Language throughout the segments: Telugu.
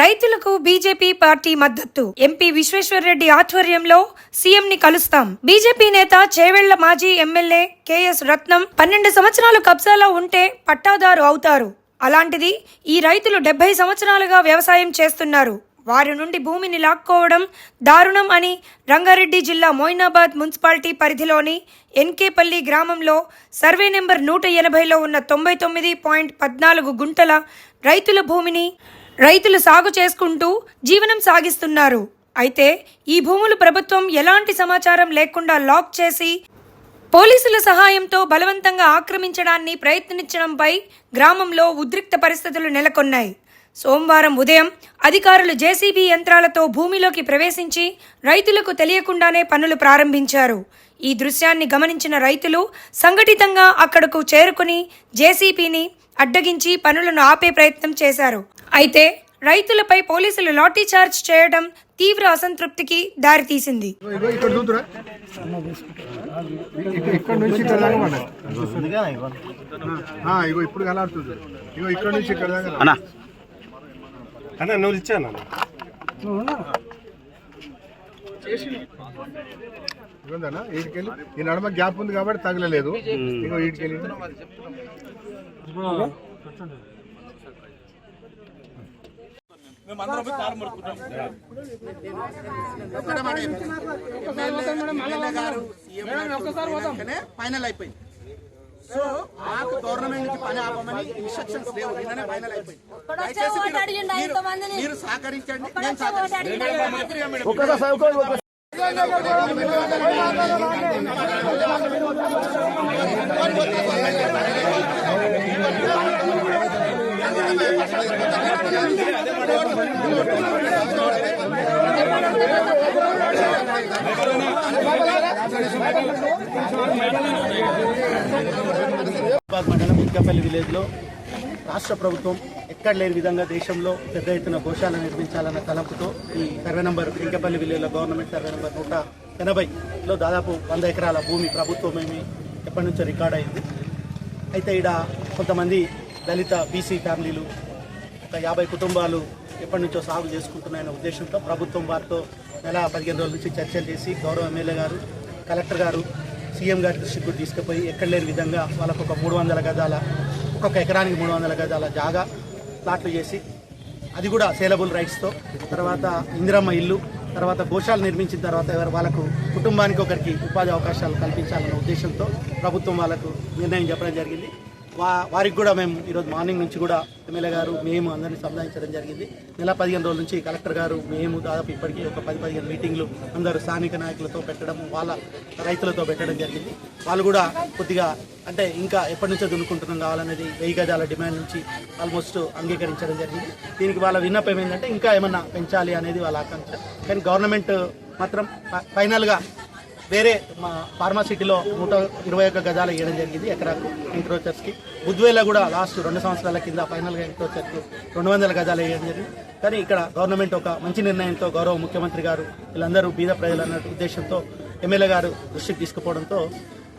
రైతులకు బీజేపీ పార్టీ మద్దతు. ఎంపీ విశ్వేశ్వర్రెడ్డి ఆధ్వర్యంలో సీఎం ని కలుస్తాం. బీజేపీ నేత చేవెళ్ళ మాజీ ఎమ్మెల్యే కేఎస్ రత్నం పన్నెండు సంవత్సరాలు కబ్జాలో ఉంటే పట్టాదారు అవుతారు. అలాంటిది ఈ రైతులు డెబ్బై సంవత్సరాలుగా వ్యవసాయం చేస్తున్నారు. వారి నుండి భూమిని లాక్కోవడం దారుణం అని రంగారెడ్డి జిల్లా మోయినాబాద్ మున్సిపాలిటీ పరిధిలోని ఎన్కేపల్లి గ్రామంలో సర్వే నెంబర్ నూట ఎనభైలో ఉన్న తొంభై తొమ్మిది పాయింట్ పద్నాలుగు గుంటల రైతుల భూమిని రైతులు సాగు చేసుకుంటూ జీవనం సాగిస్తున్నారు. అయితే ఈ భూములు ప్రభుత్వం ఎలాంటి సమాచారం లేకుండా లాక్ చేసి పోలీసుల సహాయంతో బలవంతంగా ఆక్రమించడాన్ని ప్రయత్నించడంపై గ్రామంలో ఉద్రిక్త పరిస్థితులు నెలకొన్నాయి. సోమవారం ఉదయం అధికారులు జేసీబీ యంత్రాలతో భూమిలోకి ప్రవేశించి రైతులకు తెలియకుండానే పనులు ప్రారంభించారు. ఈ దృశ్యాన్ని గమనించిన రైతులు సంఘటితంగా అక్కడకు చేరుకుని జేసీబీని అడ్డగించి పనులను ఆపే ప్రయత్నం చేశారు. అయితే రైతులపై పోలీసులు లాఠీ చార్జ్ చేయడం తీవ్ర అసంతృప్తికి దారితీసింది. అన్న. నువ్వు ఇచ్చాను ఇవ్వందనా వీటికెళ్ళి ఈ నడమ గ్యాప్ ఉంది కాబట్టి తగలలేదు. ఇగో వీటికెళ్ళి ఫైనల్ అయిపోయింది. సో మాకు గవర్నమెంట్ నుంచి పని ఆపమని ఇన్స్ట్రక్షన్స్ లేవు. నిన్ననే ఫైనల్ అయిపోయింది. దయచేసి మీరు- సహకరించండి. నేను సహకరిస్తాను మండలం ఇంకపల్లి విలేజ్లో రాష్ట్ర ప్రభుత్వం ఎక్కడ లేని విధంగా దేశంలో పెద్ద ఎత్తున గోశాల నిర్మించాలన్న తలంపుతో ఈ సర్వే నంబర్ ఇంకపల్లి విలేజ్లో గవర్నమెంట్ సర్వే నంబర్ నూట ఎనభైలో దాదాపు వంద ఎకరాల భూమి ప్రభుత్వమేమి ఎప్పటి నుంచో రికార్డ్ అయింది. అయితే ఈడ కొంతమంది దళిత బీసీ ఫ్యామిలీలు ఒక యాభై కుటుంబాలు ఎప్పటి నుంచో సాగు చేసుకుంటున్నాయన్న ఉద్దేశంతో ప్రభుత్వం వారితో నెల పదిహేను రోజుల నుంచి చర్చలు చేసి గౌరవ ఎమ్మెల్యే గారు కలెక్టర్ గారు సీఎం గారి దృష్టికి కూడా తీసుకుపోయి ఎక్కడ లేని విధంగా వాళ్ళకు ఒక మూడు వందల గజాల ఒక్కొక్క ఎకరానికి మూడు వందల గజాల జాగా ప్లాట్లు చేసి అది కూడా సేలబుల్ రైట్స్తో. తర్వాత ఇందిరమ్మ ఇల్లు తర్వాత గోశాలు నిర్మించిన తర్వాత ఎవరు వాళ్ళకు కుటుంబానికి ఒకరికి ఉపాధి అవకాశాలు కల్పించాలన్న ఉద్దేశంతో ప్రభుత్వం వాళ్ళకు నిర్ణయం చెప్పడం జరిగింది. వా వారికి కూడా మేము ఈరోజు మార్నింగ్ నుంచి కూడా ఎమ్మెల్యే గారు మేము అందరినీ సంప్రదించడం జరిగింది. నెల పదిహేను రోజుల నుంచి కలెక్టర్ గారు మేము దాదాపు ఇప్పటికీ ఒక పది పదిహేను మీటింగ్లు అందరూ స్థానిక నాయకులతో పెట్టడం వాళ్ళ రైతులతో పెట్టడం జరిగింది. వాళ్ళు కూడా కొద్దిగా అంటే ఇంకా ఎప్పటి నుంచో దున్నుకుంటున్నాం కావాలనేది వెయ్యి గజాల డిమాండ్ నుంచి ఆల్మోస్ట్ అంగీకరించడం జరిగింది. దీనికి వాళ్ళ విన్నపం ఏంటంటే ఇంకా ఏమన్నా పెంచాలి అనేది వాళ్ళ ఆకాంక్ష. కానీ గవర్నమెంట్ మాత్రం ఫైనల్గా వేరే మా ఫార్మాసిటీలో నూట ఇరవై ఒక్క గజాలు వేయడం జరిగింది ఎకరాకు ఎంక్రోచర్స్కి బుద్వేలో కూడా లాస్ట్ రెండు సంవత్సరాల కింద ఫైనల్గా ఎంక్రోచర్కు రెండు వందల గజాలు వేయడం జరిగింది. కానీ ఇక్కడ గవర్నమెంట్ ఒక మంచి నిర్ణయంతో గౌరవ ముఖ్యమంత్రి గారు వీళ్ళందరూ బీద ప్రజలు అన్న ఉద్దేశంతో ఎమ్మెల్యే గారు దృష్టికి తీసుకుపోవడంతో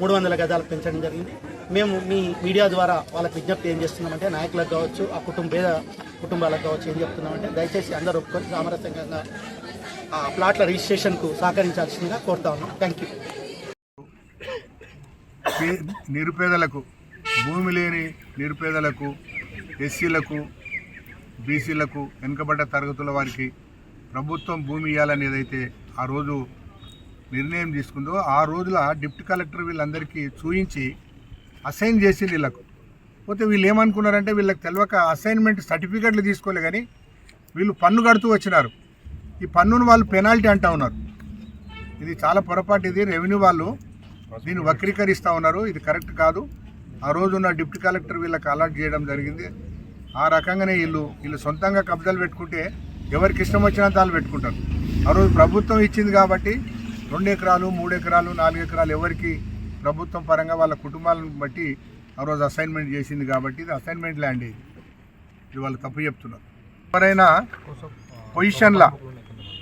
మూడు వందల గజాలు పెంచడం జరిగింది. మేము మీ మీడియా ద్వారా వాళ్ళకి విజ్ఞప్తి ఏం చేస్తున్నామంటే నాయకులకు కావచ్చు ఆ కుటుంబ పేద కుటుంబాలకు కావచ్చు ఏం చెప్తున్నామంటే దయచేసి అందరూ ఒప్పుకొని సామరస్యంగా ప్లాట్ల రిజిస్ట్రేషన్కు సహకరించాల్సిందిగా కోరుతా ఉన్నాం. థ్యాంక్ యూ నిరుపేదలకు భూమి లేని నిరుపేదలకు ఎస్సీలకు బీసీలకు వెనుకబడ్డ తరగతుల వారికి ప్రభుత్వం భూమి ఇవ్వాలని ఏదైతే ఆ రోజు నిర్ణయం తీసుకుందో ఆ రోజుల డిప్యూటీ కలెక్టర్ వీళ్ళందరికీ చూయించి అసైన్ చేసి వీళ్ళకు. పోతే వీళ్ళు ఏమనుకున్నారంటే వీళ్ళకి తెలియక అసైన్మెంట్ సర్టిఫికెట్లు తీసుకోలే కానీ వీళ్ళు పన్ను కడుతూ వచ్చినారు. ఈ పన్నును వాళ్ళు పెనాల్టీ అంటా ఉన్నారు. ఇది చాలా పొరపాటు ఇది. రెవెన్యూ వాళ్ళు దీన్ని వక్రీకరిస్తూ ఉన్నారు. ఇది కరెక్ట్ కాదు. ఆ రోజు ఉన్న డిప్యూటీ కలెక్టర్ వీళ్ళకి అలర్ట్ చేయడం జరిగింది. ఆ రకంగానే వీళ్ళు వీళ్ళు సొంతంగా కబ్జాలు పెట్టుకుంటే ఎవరికి ఇష్టం వచ్చినంత వాళ్ళు పెట్టుకుంటారు. ఆ రోజు ప్రభుత్వం ఇచ్చింది కాబట్టి రెండు ఎకరాలు మూడు ఎకరాలు నాలుగు ఎకరాలు ఎవరికి ప్రభుత్వం పరంగా వాళ్ళ కుటుంబాలను బట్టి ఆ రోజు అసైన్మెంట్ చేసింది కాబట్టి ఇది అసైన్మెంట్ ల్యాండ్ ఇది. ఇది వాళ్ళు తప్పు చెప్తున్నారు. ఎవరైనా పొజిషన్లా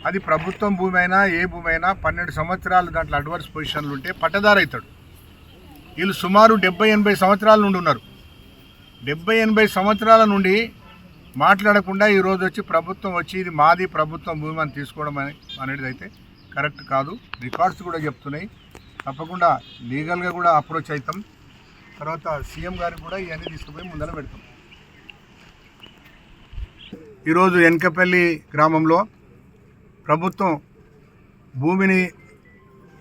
అది ప్రభుత్వం భూమి అయినా ఏ భూమి అయినా పన్నెండు సంవత్సరాలు దాంట్లో అడ్వర్స్ పొజిషన్లు ఉంటే పట్టదారవుతాడు వీళ్ళు సుమారు డెబ్బై ఎనభై సంవత్సరాల నుండి ఉన్నారు. డెబ్బై ఎనభై సంవత్సరాల నుండి మాట్లాడకుండా ఈరోజు వచ్చి ప్రభుత్వం వచ్చి ఇది మాది ప్రభుత్వం భూమి అని తీసుకోవడం అనేది అయితే కరెక్ట్ కాదు. రికార్డ్స్ కూడా చెప్తున్నాయి. తప్పకుండా లీగల్గా కూడా అప్రోచ్ అవుతాం తర్వాత సీఎం గారికి కూడా ఇవన్నీ తీసుకుపోయి ముందర పెడతాం. ఈరోజు ఎన్కపల్లి గ్రామంలో ప్రభుత్వం భూమిని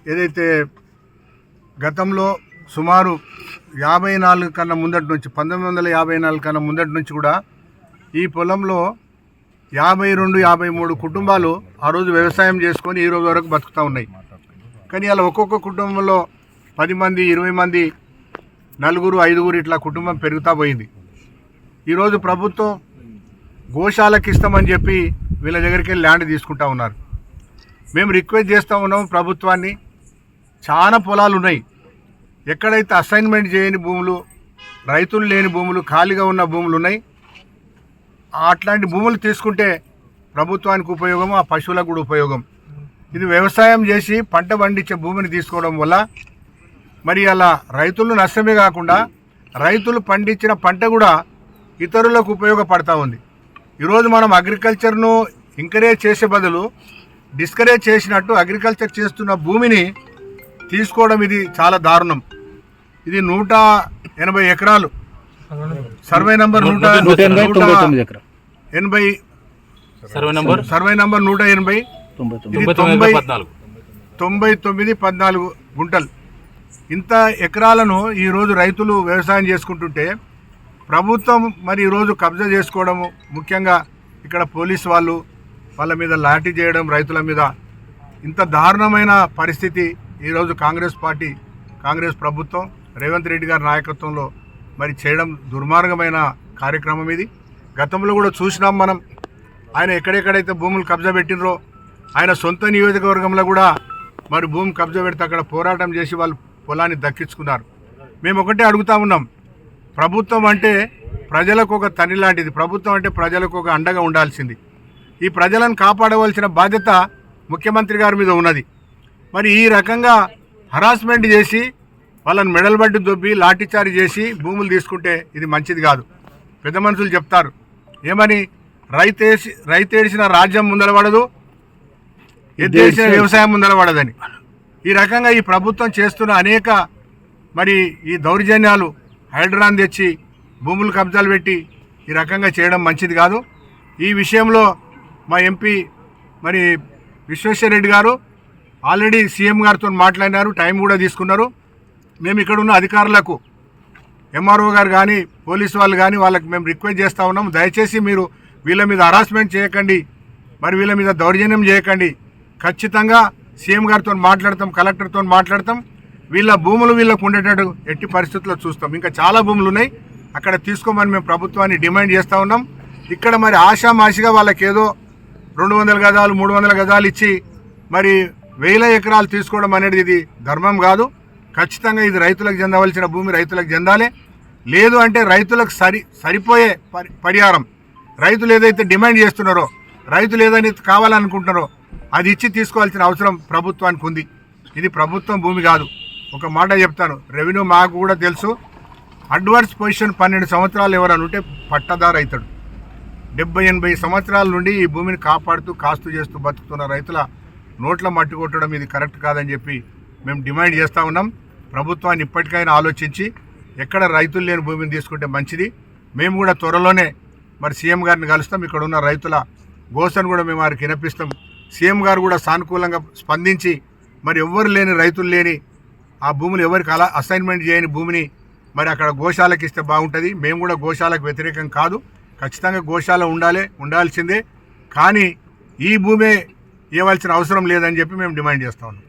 ఏదైతే గతంలో సుమారు యాభై నాలుగు కన్నా ముందటి నుంచి పంతొమ్మిది వందల యాభై నాలుగు కన్నా ముందటి నుంచి కూడా ఈ పొలంలో యాభై రెండు యాభై మూడు కుటుంబాలు ఆ రోజు వ్యవసాయం చేసుకొని ఈ రోజు వరకు బతుకుతూ ఉన్నాయి. కానీ అలా ఒక్కొక్క కుటుంబంలో పది మంది ఇరవై మంది నలుగురు ఐదుగురు ఇట్లా కుటుంబం పెరుగుతూ పోయింది. ఈరోజు ప్రభుత్వం గోశాలకు ఇస్తామని చెప్పి వీళ్ళ దగ్గరికి వెళ్ళి ల్యాండ్ తీసుకుంటా ఉన్నారు. మేము రిక్వెస్ట్ చేస్తూ ఉన్నాం ప్రభుత్వాన్ని. చాలా పొలాలు ఉన్నాయి. ఎక్కడైతే అసైన్మెంట్ చేయని భూములు రైతులు లేని భూములు ఖాళీగా ఉన్న భూములు ఉన్నాయి అట్లాంటి భూములు తీసుకుంటే ప్రభుత్వానికి ఉపయోగం ఆ పశువులకు కూడా ఉపయోగం. ఇది వ్యవసాయం చేసి పంట పండించే భూమిని తీసుకోవడం వల్ల మరి అలా రైతులు నష్టమే కాకుండా రైతులు పండించిన పంట కూడా ఇతరులకు ఉపయోగపడతా ఉంది. ఈరోజు మనం అగ్రికల్చర్ను ఎంకరేజ్ చేసే బదులు డిస్కరేజ్ చేసినట్టు అగ్రికల్చర్ చేస్తున్న భూమిని తీసుకోవడం ఇది చాలా దారుణం. ఇది నూట ఎనభై ఎకరాలు. సర్వే నంబర్ నూట ఎనభై సర్వే నంబర్ సర్వే నంబర్ నూట ఎనభై. తొంభై తొంభై తొమ్మిది పద్నాలుగు గుంటలు. ఇంత ఎకరాలను ఈరోజు రైతులు వ్యవసాయం చేసుకుంటుంటే ప్రభుత్వం మరి ఈరోజు కబ్జా చేసుకోవడము ముఖ్యంగా ఇక్కడ పోలీస్ వాళ్ళు వాళ్ళ మీద లాఠీ చేయడం రైతుల మీద ఇంత దారుణమైన పరిస్థితి ఈరోజు కాంగ్రెస్ పార్టీ కాంగ్రెస్ ప్రభుత్వం రేవంత్ రెడ్డి గారి నాయకత్వంలో మరి చేయడం దుర్మార్గమైన కార్యక్రమం ఇది. గతంలో కూడా చూసినాం మనం ఆయన ఎక్కడెక్కడైతే భూములు కబ్జా పెట్టినరో ఆయన సొంత నియోజకవర్గంలో కూడా మరి భూమి కబ్జా పెడితే అక్కడ పోరాటం చేసి వాళ్ళు పొలాన్ని దక్కించుకున్నారు. మేము ఒకటే అడుగుతా ఉన్నాం ప్రభుత్వం అంటే ప్రజలకు ఒక తని లాంటిది. ప్రభుత్వం అంటే ప్రజలకు ఒక అండగా ఉండాల్సింది. ఈ ప్రజలను కాపాడవలసిన బాధ్యత ముఖ్యమంత్రి గారి మీద ఉన్నది. మరి ఈ రకంగా హరాస్మెంట్ చేసి వాళ్ళని మెడల్ బట్టి దొబ్బి లాఠీచార్జ్ చేసి భూములు తీసుకుంటే ఇది మంచిది కాదు. పెద్ద మనుషులు చెప్తారు. ఏమని? రైతేసి రైతేడిసిన రాజ్యం ముందరపడదు ఎద్దేసిన వ్యవసాయం ముందరపడదని. ఈ రకంగా ఈ ప్రభుత్వం చేస్తున్న అనేక మరి ఈ దౌర్జన్యాలు హైడ్రాన్ తెచ్చి భూములు కబ్జాలు పెట్టి ఈ రకంగా చేయడం మంచిది కాదు. ఈ విషయంలో మా ఎంపీ మరి విశ్వేశ్వరరెడ్డి గారు ఆల్రెడీ సీఎం గారితో మాట్లాడినారు టైం కూడా తీసుకున్నారు. మేము ఇక్కడ ఉన్న అధికారులకు ఎంఆర్ఓ గారు కానీ పోలీసు వాళ్ళు కానీ వాళ్ళకి మేము రిక్వెస్ట్ చేస్తూ ఉన్నాం. దయచేసి మీరు వీళ్ళ మీద హరాస్మెంట్ చేయకండి మరి వీళ్ళ మీద దౌర్జన్యం చేయకండి. ఖచ్చితంగా సీఎం గారితో మాట్లాడతాం కలెక్టర్తో మాట్లాడతాం. వీళ్ళ భూములు వీళ్ళకు ఉండేటట్టు ఎట్టి పరిస్థితుల్లో చూస్తాం. ఇంకా చాలా భూములు ఉన్నాయి. అక్కడ తీసుకోమని మేము ప్రభుత్వాన్ని డిమాండ్ చేస్తూ ఉన్నాం. ఇక్కడ మరి ఆషామాషిగా వాళ్ళకి ఏదో రెండు వందల గజాలు మూడు వందల గజాలు ఇచ్చి మరి వేల ఎకరాలు తీసుకోవడం అనేది ఇది ధర్మం కాదు. ఖచ్చితంగా ఇది రైతులకు చెందవలసిన భూమి రైతులకు చెందాలి. లేదు అంటే రైతులకు సరి సరిపోయే పరి పరిహారం. రైతులు ఏదైతే డిమాండ్ చేస్తున్నారో రైతులు ఏదైతే కావాలనుకుంటున్నారో అది ఇచ్చి తీసుకోవాల్సిన అవసరం ప్రభుత్వానికి ఉంది. ఇది ప్రభుత్వం భూమి కాదు. ఒక మాట చెప్తాను. రెవెన్యూ మాకు కూడా తెలుసు. అడ్వాన్స్ పొజిషన్ పన్నెండు సంవత్సరాలు ఎవరైనా ఉంటే పట్టదారు అవుతాడు డెబ్బై ఎనభై సంవత్సరాల నుండి ఈ భూమిని కాపాడుతూ కాస్తూ చేస్తూ బతుకుతున్న రైతుల నోట్ల మట్టి కొట్టడం ఇది కరెక్ట్ కాదని చెప్పి మేము డిమాండ్ చేస్తూ ఉన్నాం. ప్రభుత్వాన్ని ఇప్పటికైనా ఆలోచించి ఎక్కడ రైతులు లేని భూమిని తీసుకుంటే మంచిది. మేము కూడా త్వరలోనే మరి సీఎం గారిని కలుస్తాం. ఇక్కడ ఉన్న రైతుల గోసను కూడా మేము వారికి వినిపిస్తాం. సీఎం గారు కూడా సానుకూలంగా స్పందించి మరి ఎవ్వరు లేని రైతులు లేని ఆ భూములు ఎవరికి అలా అసైన్మెంట్ చేయని భూమిని మరి అక్కడ గోశాలకు ఇస్తే బాగుంటుంది. మేము కూడా గోశాలకు వ్యతిరేకం కాదు. ఖచ్చితంగా గోశాల ఉండాలి ఉండాల్సిందే. కానీ ఈ భూమే ఇవ్వాల్సిన అవసరం లేదని చెప్పి మేము డిమాండ్ చేస్తా ఉన్నాం.